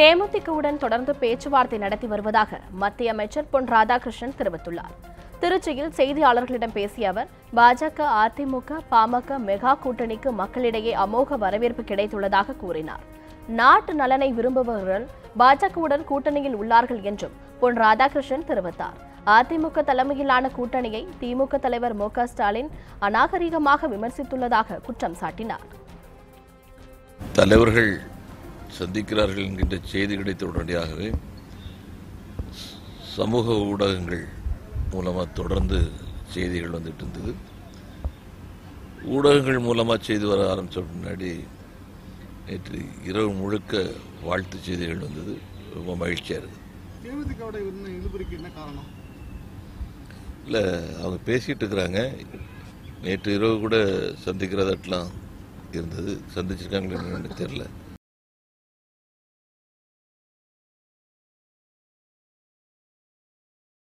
தேமுதிகவுடன் தொடர்ந்து பேச்சுவார்த்தை நடத்தி வருவதாக மத்திய அமைச்சர் பொன் ராதாகிருஷ்ணன் தெரிவித்துள்ளார். திருச்சியில் செய்தியாளர்களிடம் பேசிய அவர் பாஜக அதிமுக பாமக மெகா கூட்டணிக்கு மக்களிடையே அமோக வரவேற்பு கிடைத்துள்ளதாக கூறினார். நாட்டு நலனை விரும்புபவர்கள் பாஜகவுடன் கூட்டணியில் உள்ளார்கள் என்றும் பொன் ராதாகிருஷ்ணன் தெரிவித்தார். அதிமுக தலைமையிலான கூட்டணியை திமுக தலைவர் மு ஸ்டாலின் அநாகரிகமாக விமர்சித்துள்ளதாக குற்றம் சாட்டினார். தலைவர்கள் சந்திக்கிறார்கள் என்கின்ற செய்தி கிடைத்த உடனடியாகவே சமூக ஊடகங்கள் மூலமாக தொடர்ந்து செய்திகள் வந்துட்டு இருந்தது. ஊடகங்கள் மூலமாக செய்தி வர ஆரம்பித்த முன்னாடி நேற்று இரவு முழுக்க வாழ்த்து செய்திகள் வந்தது. ரொம்ப மகிழ்ச்சியாக இருக்குது இல்லை அவங்க பேசிகிட்டு இருக்கிறாங்க. நேற்று இரவு கூட சந்திக்கிறதாட்டெலாம் இருந்தது. சந்திச்சிருக்காங்களே தெரியல.